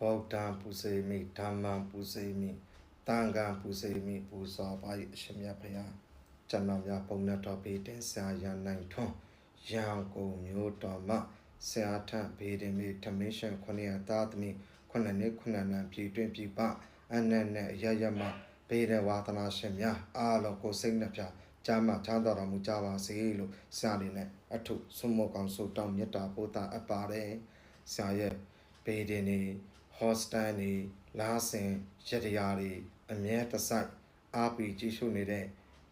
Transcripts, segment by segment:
ဗုဒ္ဓံပူဇေမိဓမ္မံပူဇေမိသံဃံပူဇေမိပူဇော်ပါ၏အရှင်မြတ်ဖရာကျွန်တော်များပုံနဲ့တော်ပေတင်ဆရာရန်နိုင်ထွန်းရန်ကုန်မြို့တော်မှဆရာထံဘေဒင်မီဓမင်းရှင်ခொနည်းသာသမီခုနှစ်နှစ်ခုနှစ်နံပြည်တွင်ပြည်ပအနက်နဲ့ရရမဘေဒဝါသနာရှင်များအားလုံးကိုစိတ်နှပြကျမ်းမှာချမ်းသာတော်မူကြပါစေလို့ဆရာလေးနဲ့အထုဆုမောကောင်ဆုတောင်းမေတ္တာပို့တာအပ်ပါတယ်ဆရာရဲ့ဘေဒင်နေ ဟော့စတန်နေလာဆင်ရတရာတွေအမြဲတစိုက်အားပြီးကြည့်ရှုနေတဲ့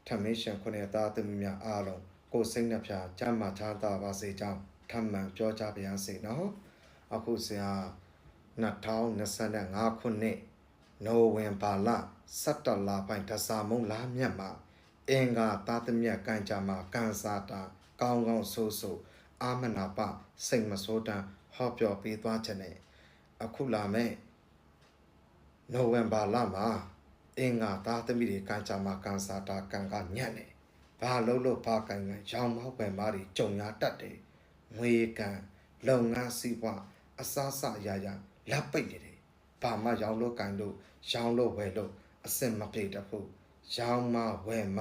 ထမင်းရှင်ခုနှစ်သားသမီးများအားလုံးကိုယ်စိတ်နှပြကျမ်းမာချမ်းသာပါစေကြောင်းထပ်မံပြောကြားပါရစေနော်အခုဆရာ2025ခုနှစ်နိုဝင်ဘာလ17လပိုင်းတစာမုံလာမြတ်မှာအင်္ဂါသားသမီးကံကြမှာကန်စာတာကောင်းကောင်းဆိုးဆိုးအာမနာပစိတ်မဆိုးတမ်းဟောပြောပေးသွားခြင်းနဲ့ အခုလာမဲ့နိုဝင်ဘာလမှာအင်္ဂါသားသမီးတွေကံကြမှာကန်စာတာကံကညံ့တယ်။ဘာလို့လို့ဘာကံကရောင်မောက်ပယ်မားတွေကြုံရတတ်တယ်။ငွေကံလုပ်ငန်းစီးပွားအစားစအရာရာလက်ပိတ်နေတယ်။ဘာမှရောင်လို့ကံလို့ရောင်လို့ဝယ်လို့အစင်မပြေတတ်ဘူး။ရောင်မဝယ်မ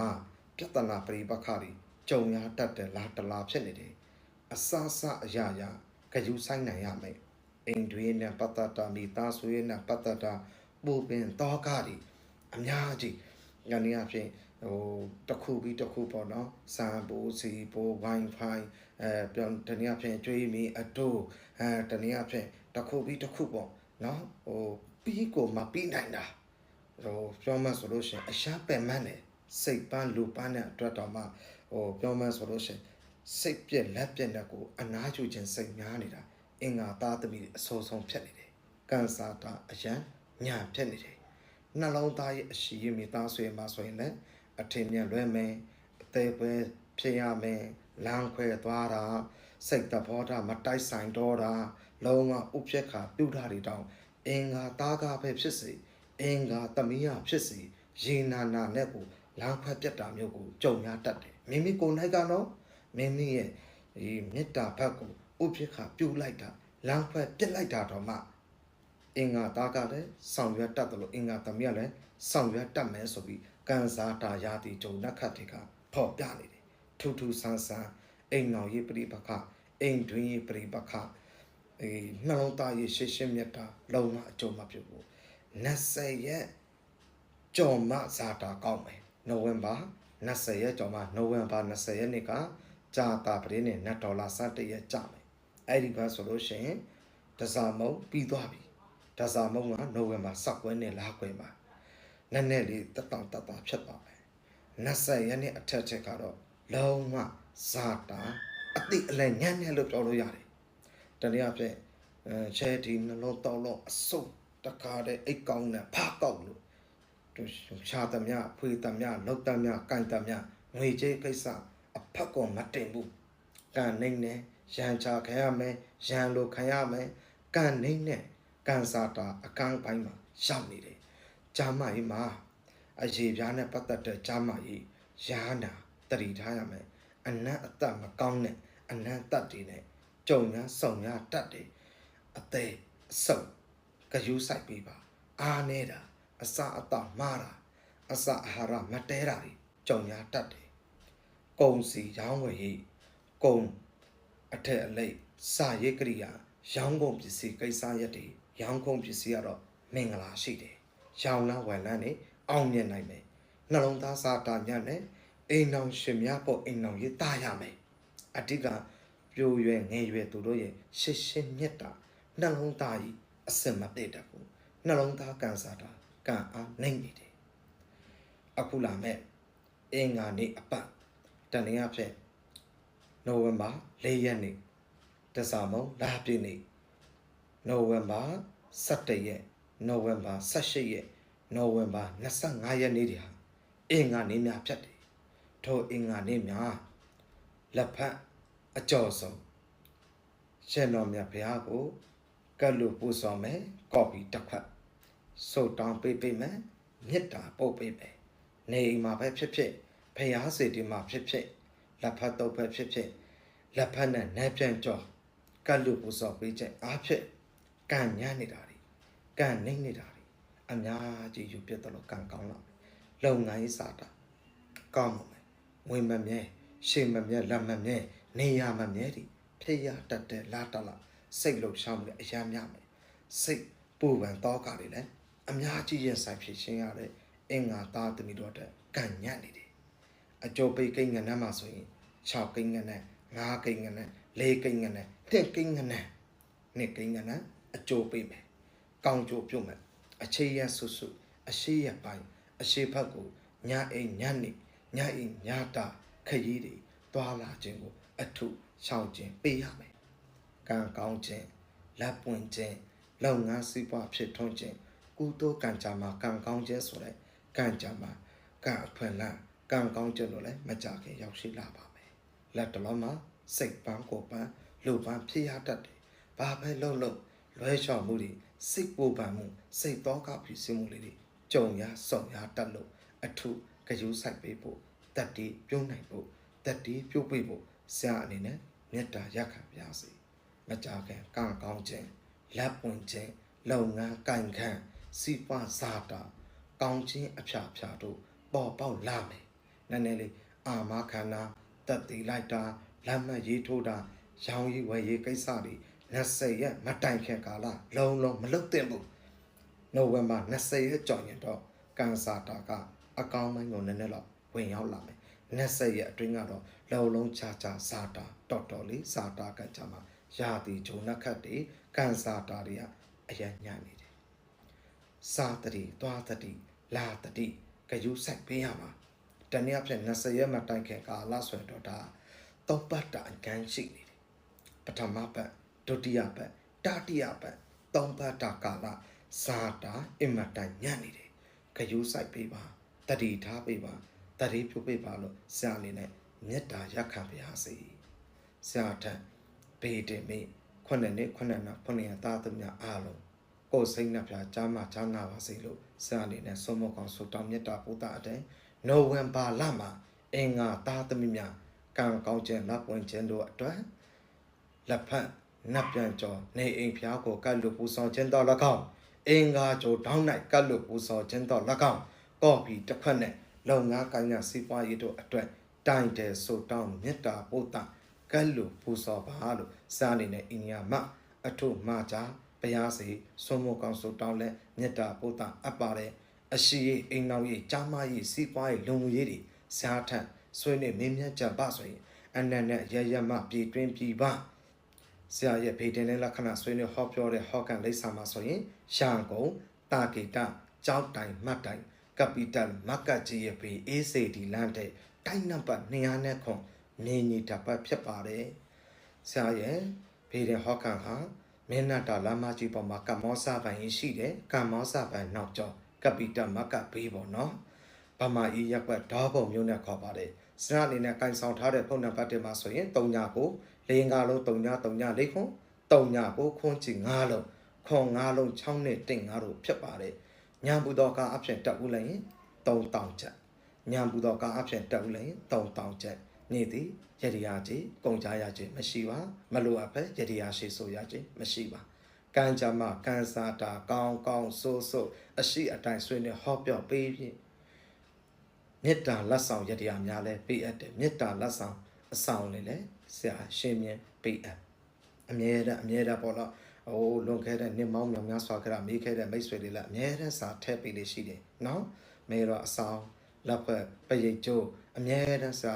ပြဿနာပရိပခါတွေကြုံရတတ်တယ်လားတလားဖြစ်နေတယ်။အစားစအရာရာဂယုဆိုင်နိုင်ရမယ်။ အိမ်တွင်းနဲ့ပတ်သက်တာမိသားစုရဲ့နဲ့ပတ်သက်တာပူပင်တောကတွေအများကြီးညနေအဖြစ်ဟိုတစ်ခုပြီးတစ်ခုပေါ့နော်စံပိုးစီပိုး wifi အဲပြောတနည်းအားဖြင့်ကျွေးမီအတိုးအဲတနည်းအားဖြင့်တစ်ခုပြီးတစ်ခုပေါ့နော်ဟိုပြီးကိုမပြီးနိုင်တာဟိုပြောမှဆိုလို့ရှိရင်အရှားပယ်မန်းတယ်စိတ်ပန်းလူပန်းတဲ့အတွက်တော့မှဟိုပြောမှဆိုလို့ရှိရင်စိတ်ပြက်လက်ပြက်တဲ့ကိုအနားယူခြင်းစိတ်များနေတာ အင်္ဂါသားသမီးတွေအဆိုးဆုံးဖြစ်နေတယ်။ကန်ဆာတာအရန်ညာဖြစ်နေတယ်။နှလုံးသားရဲ့အရှိရမိသားဆွေမှာဆိုရင်လည်းအထင်မြင်လွဲမယ်အသေးပဲဖြစ်ရမယ်လမ်းခွဲသွားတာစိတ်တဘောတာမတိုက်ဆိုင်တော့တာလုံးဝဥပြက်ခါပြုတ်တာတွေတောင်အင်္ဂါသားကပဲဖြစ်စေအင်္ဂါသမီးရဖြစ်စေရေနာနာနဲ့ကိုလမ်းခွဲပြတ်တာမျိုးကိုကြုံရတတ်တယ်မိမိကိုယ်၌ကတော့မိမိရဲ့ဒီမေတ္တာဘက်ကို ဥပိ္ပခပြုတ်လိုက်တာလမ်းခွဲပြစ်လိုက်တာတော့မှအင်္ဂါသားကလည်းဆောင်ရွက်တတ်တယ်လို့အင်္ဂါသမီးကလည်းဆောင်ရွက်တတ်မယ်ဆိုပြီးကန်စားတာရာတီဂျုံနက်ခတ်တွေကဖော်ပြနေတယ်ထူးထူးဆန်းဆန်းအိမ်တော်ရေးပြိပခအိမ်တွင်းရေးပြိပခအေးနှလုံးသားရေးရှင်းရှင်းမြတ်တာလုံမအကျုံမပြုတ်ဘူး20ရက်ကြော်မဇာတာကောင်းမယ်နိုဝင်ဘာ20ရက်ကြော်မနိုဝင်ဘာ20ရက်နေ့ကကြာတာပရင်းနဲ့နတ်ဒေါ်လာ17ရက်ကြာမယ် အဲ့ဒီဘက်ဆိုလို့ရှိရင်တစားမုံပြီးသွားပြီတစားမုံကနိုဝင်ဘာစောက်ွဲနဲ့လာခွဲမှာနည်းနည်းလေးတက်တောင့်တက်တာဖြစ်သွားမယ်20ရက်နေ့အထက်ချက်ကတော့လုံးဝဇာတာအတိအလဲညံ့ညံ့လို့ပြောလို့ရတယ်တနည်းအားဖြင့်အဲချဲဒီနှလုံးတောက်လုံးအစုပ်တခါတည်းအိတ်ကောင်းနဲ့ဖားကောက်လို့သူရှာသမျှဖွေသမျှလောက်သမျှကန်သမျှငွေကြေးကိစ္စအဖက်ကောမတင်ဘူး ကန်နေနဲ့ရန်ချခံရမယ်ရန်လိုခံရမယ်ကန်နေနဲ့ကန်စာတာအကန့်ပိုင်းမှာရောက်နေတယ်ဂျာမကြီးမှာအရေးပြားနဲ့ပတ်သက်တဲ့ဂျာမကြီးရာနာတတိထားရမယ်အနတ်အသက်မကောင်းနဲ့အနတ်တက်တွေနဲ့ကြုံများစုံများတတ်တယ်အသေးအဆုပ်ကယူဆိုင်ပေးပါ အားနေတာအစအတမှားတာအစအာဟာရမတဲတာတွေကြုံများတတ်တယ်ကုံစီရောင်းဝယ်ရေး ကုံအထက်အလိတ်စာရေးကရိယာရောင်းကုန်ပစ္စည်းကိစ္စရက်တွေရောင်းကုန်ပစ္စည်းကတော့မင်္ဂလာရှိတယ်ရောင်းလားဝယ်လန်းနေအောင်မြင်နိုင်မယ်နှလုံးသားစာတာညံ့နဲ့အိမ်အောင်ရှင်များပေါ်အိမ်အောင်ရေးတာရမယ်အဓိကပြိုရွယ်ငယ်ရွယ်သူတို့ရဲ့ရှစ်ရှင်းမြတ်တာနှလုံးသားကြီးအစင်မပြည့်တတ်ဘူးနှလုံးသားကန်စားတာကံအားနိုင်နေတယ်အခုလာမဲ့အင်္ဂါနေ့အပတ်တနင်္ဂနွေဖြစ် နိုဝင်ဘာ၄ရက်နေ့တစားမုံလာပြည့်နေ့နိုဝင်ဘာ17ရက်နိုဝင်ဘာ18ရက်နိုဝင်ဘာ25ရက်နေ့တွေဟာအင်္ဂါနေ့များဖြစ်တယ်ထိုအင်္ဂါနေ့များလက်ဖက်အကျော်ဆုံးရှင်တော်မြတ်ဘုရားကိုကတ်လို့ပို့ဆောင်မယ်ကော်ပီတစ်ခွက်စုတ်တောင်းပေးပေးမယ်မေတ္တာပို့ပေးမယ်နေအိမ်မှာပဲဖြစ်ဖြစ်ဘုရားစေတီမှာဖြစ်ဖြစ် လက်ဖက်တော့ပဲဖြစ်ဖြစ်လက်ဖက်နဲ့နှဲပြန်ကြော်ကတ်လို့ပို့ဆောင်ပေးချက်အားဖြင့်ကံညံ့နေတာတွေကံနေနေတာတွေအများကြီးယူပြတ်တော့ကံကောင်းလာမယ်လုံငန်းရေးစာတာကောင်းပါမယ်ဝင်မမြဲရှေ့မမြဲလက်မမြဲနေရမမြဲဒီဖြစ်ရတတ်တဲ့လာတလာစိတ်လှုပ်ရှားမှုလည်းအများများမယ်စိတ်ပူပန်တော့ကတွေလည်းအများကြီးရင်ဆိုင်ဖြစ်ရှင်းရတဲ့အင်္ဂါသားသမီးတို့အတွက်ကံညံ့နေတယ် အကျိုးပိတ်ကိန်းငနဲ့မှာဆိုရင်6ကိန်းငနဲ့9ကိန်းငနဲ့4ကိန်းငနဲ့10ကိန်းငနဲ့နှစ်ကိန်းငနဲ့အကျိုးပိတ်မယ်ကောင်းကျိုးပြုတ်မယ်အခြေရဆုစုအရှိရပိုင်းအရှိဘက်ကိုညအိမ်ညနေညအိမ်ညတာခရီးတွေတွာလာခြင်းကို အထုရှောင်ခြင်းပေးရမယ်ကံကောင်းခြင်းလက်ပွင့်ခြင်းလုပ်ငန်းစီးပွားဖြစ်ထွန်းခြင်းကုသိုလ်ကံကြမ္မာကံကောင်းခြင်းဆိုတဲ့ကံကြမ္မာကံအဖွင့်လန်း ကံကောင်းခြင်းလို့လည်းမကြခင်ရောက်ရှိလာပါမယ်လက်တလုံးမှာစိတ်ပန်းကိုယ်ပန်းလူပန်းဖြစ်ရတတ်တယ်ဘာပဲလုပ်လို့လွဲလျှော်မှုတွေစိတ်ပူပန်မှုစိတ်တော့ကဖြစ်စမှုလေးတွေကြုံရဆုံရတတ်လို့အထုကယူဆိုင်ပေးဖို့တတ်တီပြုံးနိုင်ဖို့တတ်တီပြုတ်ပေးဖို့ဆရာအနေနဲ့မေတ္တာရက်ခံပါစေမကြခင်ကံကောင်းခြင်းလက်ပွင့်ခြင်းလုပ်ငန်းကံခန့်စီပွားစားတာကောင်းခြင်းအဖျားဖျားတို့ပေါ်ပေါက်လာမယ် နည်းနည်းလေးအာမခန္ဓာတက်တည်လိုက်တာလက်မှတ်ရေးထိုးတာရောင်းရေးဝယ်ရေးကိစ္စတွေ20ရက်မတိုင်ခင်ကာလလုံးလုံးမလုပ်သင့်ဘူးနိုဝင်ဘာ20ရက်ကြော်ရင်တော့ကန်ဆာတာကအကောင်းပိုင်းကိုနည်းနည်းတော့ဝင်ရောက်လာမယ်20ရက်အတွင်းကတော့လုံလုံးချာချာစာတာတော်တော်လေးစာတာကကြမှာရာတီဂျုံနှက်ခတ်တွေကန်ဆာတာတွေကအရညံ့နေတယ်စာတတိသွားတတိလာတတိကယူဆိုင်ပေးရမှာ တနည်းအားဖြင့်20ရက်မှတိုင်ခင်ကာလဆိုရင်တော့ဒါသုံးပတ်တာအကန်းရှိနေတယ်ပထမပတ်ဒုတိယပတ်တတိယပတ်သုံးပတ်တာကာလစာတာအင်မတန်ညံ့နေတယ်ကယူဆိုင်ပေးပါတတိထားပေးပါတတိပြုပေးပါလို့ဆရာအနေနဲ့မေတ္တာရက်ခံပါရစေဆရာထံဘေးတင်မိခုနှစ်နှစ်ခုနှစ်နှစ်ခုနှစ်ရသားသမီးအားလုံးကိုယ်စိတ်နှပြချမ်းသာချမ်းသာပါစေလို့ဆရာအနေနဲ့ဆုံးမကောင်းဆုတောင်းမေတ္တာပို့တာအတဲ့ နိုဝင်ဘာလမှာအင်္ဂါသားသမီးများကံကောင်းခြင်းလက်ပွင့်ခြင်းတို့အတွက်လက်ဖက်နတ်ပြန်ကျော်နေအိမ်ဖျားကိုကတ်လို့ပူဆောင်ခြင်းတော်၎င်းအင်္ဂါကျော်တောင်း၌ကတ်လို့ပူဆောင်ခြင်းတော်၎င်းကော့ပီတစ်ဖက်နဲ့လုံငါးကိုင်းကစီးပွားရေးတို့အတွက်တိုင်တယ်ဆိုတောင်းမေတ္တာပို့တာကတ်လို့ပူဆောင်ပါလို့စာအနေနဲ့အင်ညာမအထုမကြဘုရားစီဆုံးမကောင်းဆိုတောင်းလဲမေတ္တာပို့တာအပ်ပါတယ် အရှိရေးအိမ်နောက်ရေးကြားမရေးစီးပွားရေးလုံငွေရေးတွေဆရာထက်ဆွေးနေမင်းမြတ်ကြပါဆိုရင်အနန္တရရမပြည်တွင်းပြည်ပါဆရာရဲ့ဖေတင်တဲ့လက္ခဏာဆွေးနွေးဟောပြောတဲ့ဟောကန်လိပ်စာမှာဆိုရင်ရှန်ကုံတာဂေတကြောက်တိုင်မှတ်တိုင်ကပီတယ်မက်ကကြီးရဲ့ဘေးအေးစေဒီလန်တဲ့တိုင်းနံပါတ်200နဲ့ခွန်နေညီတပတ်ဖြစ်ပါတယ်ဆရာရဲ့ဖေတင်ဟောကန်ဟာမင်းနတာလမ်းမကြီးပေါ်မှာကမ္မောစာပိုင်ရှိတယ်ကမ္မောစာပိုင်နောက်ကျော် ကပီတယ်မက်ကဘေးပေါ့နော်ဗမာဤရက်ွက်ဓာတ်ပုံမျိုးနဲ့ခေါ်ပါတယ်စရအနေနဲ့ကင်ဆောင်ထားတဲ့ဖုန်းနံပါတ်တွေမှာဆိုရင်3ညကို၄ငါလုံး3ည3ည၄ခွန်း3ညကိုခွန်းချီ9လုံးခွန်9လုံး6နဲ့တင်9တို့ဖြစ်ပါတယ်ညံဘူးတော်ကအဖြစ်တက်ဦးလိုက်ရင်3000ချက်ညံဘူးတော်ကအဖြစ်တက်ဦးလိုက်ရင်3000ချက်နေ့သည်ရည်ရည်ကြီးကုန်ကြရခြင်းမရှိပါ မလိုအပ်ပဲရည်ရည်ရှိဆိုရခြင်းမရှိပါ ကံကြမ္မာကံစာတာကောင်းကောင်းဆိုးဆိုးအရှိအတိုင်းဆွေးနေဟောပြောပေးဖြင့်မေတ္တာလက်ဆောင်ရတရားများလဲပေးအပ်တယ်မေတ္တာလက်ဆောင်အဆောင်လေးလဲဆရာရှင်းမြင်ပေးအပ်အမြဲတမ်းအမြဲတမ်းပေါ့နော်ဟိုလွန်ခဲ့တဲ့နှစ်မောင်းမြောင်များစွာခရမေးခဲ့တဲ့မိတ်ဆွေတွေလည်းအမြဲတမ်းစာထည့်ပေးလေးရှိတယ်နော်မေတော့အဆောင်လက်ဖွဲ့ပရိတ်ကျိုးအမြဲတမ်းစာ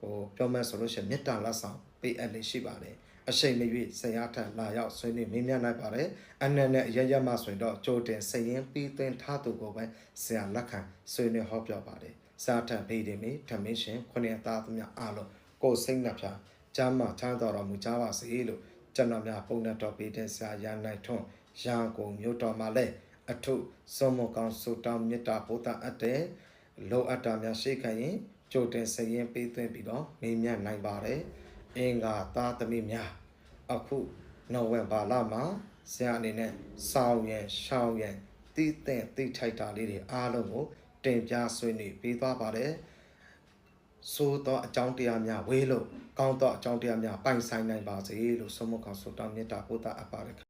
ဟိုပြောမယ်ဆိုလို့ရှိရင်မေတ္တာလက်ဆောင်ပေးအပ်လေးရှိပါတယ် အရှိန်မရွေ့ဆရာထံလာရောက်ဆွေးနွေးမင်းများနိုင်ပါတယ်အနက်နဲ့ရရမဆိုရင်တော့ကြိုတင်စရင်ပြီးသွင်းထားသူကိုပဲဆရာလက်ခံဆွေးနွေးဟောပြောပါတယ်စာထံဖေးတယ်မေထမင်းရှင်ခုနှစ်သားသမ ्या အားလုံးကိုယ်စိတ်နှပြကျမ်းမာချမ်းတော်တော်မူကြပါစေလို့ကျွန်တော်များပုံနဲ့တော်ပေးတဲ့ဆရာရန်နိုင်ထွန်းရန်ကုန်မြို့တော်မှာလည်းအထုစုံမကောင်းဆုတောင်းမေတ္တာပို့တာအပ်တဲ့လောအပ်တာများရှိခိုင်ရင်ကြိုတင်စရင်ပေးသွင်းပြီးတော့မေးမြန်းနိုင်ပါတယ် အင်္ဂါသားသမီးများအခုနိုဝင်ဘာလမှာဆရာအနေနဲ့စောင်းရန်ရှောင်းရန်တီးတဲ့တိထိုက်တာလေးတွေအားလုံးကိုတင်ပြဆွေးနွေးပေးသွားပါတယ်ဆိုသောအကြောင်းတရားများဝေးလို့ကောင်းသောအကြောင်းတရားများပိုင်ဆိုင်နိုင်ပါစေလို့ဆုံးမကောင်းဆုတောင်းမေတ္တာပို့တာအပ်ပါတယ်